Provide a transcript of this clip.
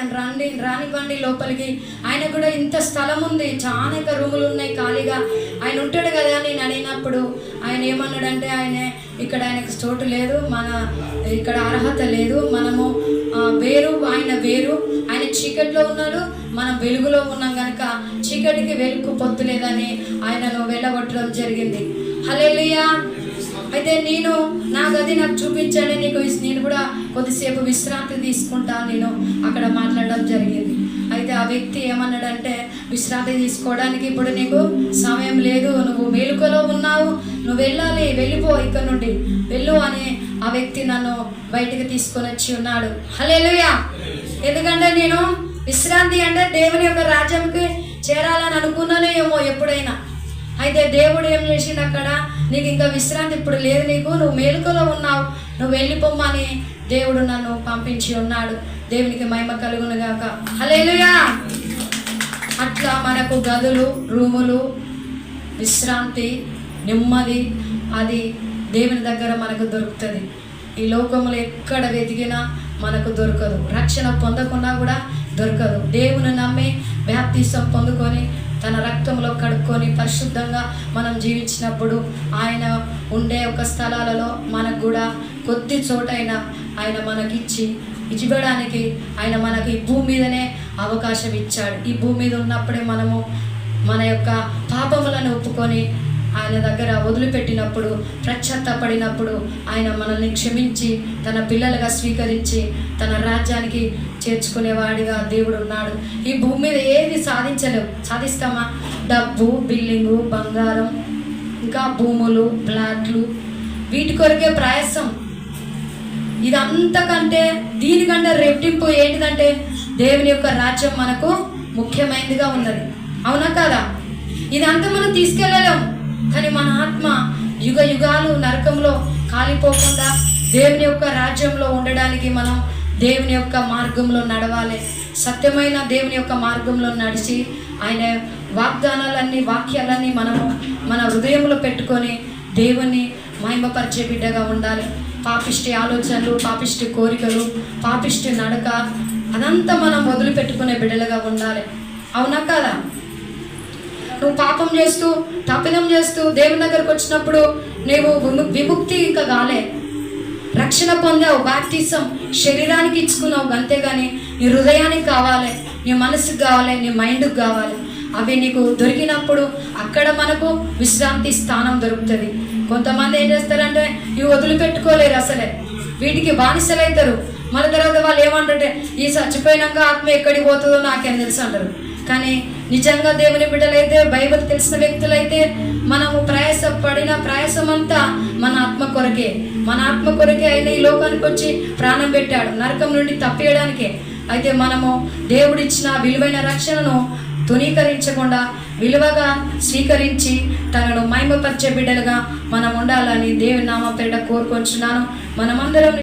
ఆయన రండి రానివ్వండి లోపలికి. ఆయన కూడా ఇంత స్థలం ఉంది చాలా రూములు ఉన్నాయి ఖాళీగా. ఆయన ఉంటాడు కదా నేను అడిగినప్పుడు. ఆయన ఏమన్నాడంటే ఆయన ఇక్కడ ఆయనకు చోటు లేదు మన ఇక్కడ అర్హత లేదు. మనము వేరు ఆయన వేరు. ఆయన చీకట్లో ఉన్నాడు మనం వెలుగులో ఉన్నాం కనుక చీకటికి వెలుగు పొత్తు లేదని ఆయనను వెళ్ళగొట్టడం జరిగింది. హలేలుయా అయితే నేను నా గది నాకు చూపించండి నీకు నేను కూడా కొద్దిసేపు విశ్రాంతి తీసుకుంటా నేను అక్కడ మాట్లాడడం జరిగింది. అయితే ఆ వ్యక్తి ఏమన్నాడంటే విశ్రాంతి తీసుకోవడానికి ఇప్పుడు నీకు సమయం లేదు నువ్వు మేలుకలో ఉన్నావు నువ్వు వెళ్ళాలి వెళ్ళిపో ఇక్కడ నుండి. వెళ్ళు అని ఆ వ్యక్తి నన్ను బయటికి తీసుకొని వచ్చి ఉన్నాడు. హలేలుయా ఎందుకంటే నేను విశ్రాంతి అంటే దేవుని యొక్క రాజ్యంకి చేరాలని అనుకున్నానే ఏమో ఎప్పుడైనా. అయితే దేవుడు ఏం చేసిండు అక్కడ? నీకు ఇంకా విశ్రాంతి ఇప్పుడు లేదు నీకు. నువ్వు మేలుకలో ఉన్నావు. నువ్వు వెళ్ళిపోమ్మని దేవుడు నన్ను పంపించి ఉన్నాడు. దేవునికి మహిమ కలుగును గాక. హలేలుయా అట్లా మనకు గదులు రూములు విశ్రాంతి నెమ్మది అది దేవుని దగ్గర మనకు దొరుకుతుంది. ఈ లోకంలో ఎక్కడ వెతికినా మనకు దొరకదు. రక్షణ పొందకుండా కూడా దొరకదు. దేవుని నమ్మి వ్యాప్తిసం పొందుకొని తన రక్తంలో కడుక్కొని పరిశుద్ధంగా మనం జీవించినప్పుడు ఆయన ఉండే ఒక స్థలాలలో మనకు కూడా కొద్ది చోటైనా ఆయన మనకిచ్చి ఇచ్చివ్వడానికి ఆయన మనకి ఈ భూమి మీదనే అవకాశం ఇచ్చాడు. ఈ భూమి మీద ఉన్నప్పుడే మనము మన యొక్క పాపములను ఒప్పుకొని ఆయన దగ్గర వదిలిపెట్టినప్పుడు ప్రశ్చాత్తపడినప్పుడు ఆయన మనల్ని క్షమించి తన పిల్లలుగా స్వీకరించి తన రాజ్యానికి చేర్చుకునేవాడిగా దేవుడు ఉన్నాడు. ఈ భూమి మీద ఏది సాధించలేవు. సాధిస్తామా? డబ్బు బిల్డింగు బంగారం ఇంకా భూములు ప్లాట్లు వీటి కొరకే ప్రయాసం. ఇదంతకంటే దీనికంటే రెట్టింపు ఏంటిదంటే దేవుని యొక్క రాజ్యం మనకు ముఖ్యమైనదిగా ఉన్నది. అవునా కదా? ఇదంతా మనం తీసుకెళ్ళలేం కానీ మన ఆత్మ యుగ యుగాలు నరకంలో కాలిపోకుండా దేవుని యొక్క రాజ్యంలో ఉండడానికి మనం దేవుని యొక్క మార్గంలో నడవాలి. సత్యమైన దేవుని యొక్క మార్గంలో నడిచి ఆయన వాగ్దానాలన్నీ వాక్యాలన్నీ మనము మన హృదయంలో పెట్టుకొని దేవుని మహిమపరిచే బిడ్డగా ఉండాలి. పాపిష్టి ఆలోచనలు పాపిష్టి కోరికలు పాపిష్టి నడక అదంతా మనం వదిలిపెట్టుకునే బిడ్డలుగా ఉండాలి. అవునా కదా? నువ్వు పాపం చేస్తూ తప్పిదం చేస్తూ దేవుని దగ్గరకు వచ్చినప్పుడు నీవు విముక్తి ఇంకా కాలే. రక్షణ పొందావు బాప్టిజం శరీరానికి ఇచ్చుకున్నావు అంతేగాని నీ హృదయానికి కావాలి నీ మనసుకు కావాలి నీ మైండ్కి కావాలి. అవి నీకు దొరికినప్పుడు అక్కడ మనకు విశ్రాంతి స్థానం దొరుకుతుంది. కొంతమంది ఏం చేస్తారంటే ఇవి వదిలిపెట్టుకోలేరు అసలే. వీటికి బానిసలవుతారు మన తర్వాత వాళ్ళు ఏమంటారంటే ఈ చచ్చిపోయినాక ఆత్మ ఎక్కడికి పోతుందో నాకేం తెలుసు అంటారు. కానీ నిజంగా దేవుని బిడ్డలైతే బైబిల్ తెలిసిన వ్యక్తులైతే మనము ప్రయాస పడిన ప్రయాసం అంతా మన ఆత్మ కొరకే. మన ఆత్మ కొరకే ఆయన ఈ లోకానికి వచ్చి ప్రాణం పెట్టాడు. నరకం నుండి తప్పియడానికే. అయితే మనము దేవుడిచ్చిన విలువైన రక్షణను తునీకరించకుండా విలువగా స్వీకరించి తనను మైమపరిచే బిడ్డలుగా మనం ఉండాలని దేవుని నామ పేరిట కోరుకొంచున్నాను. మనమందరం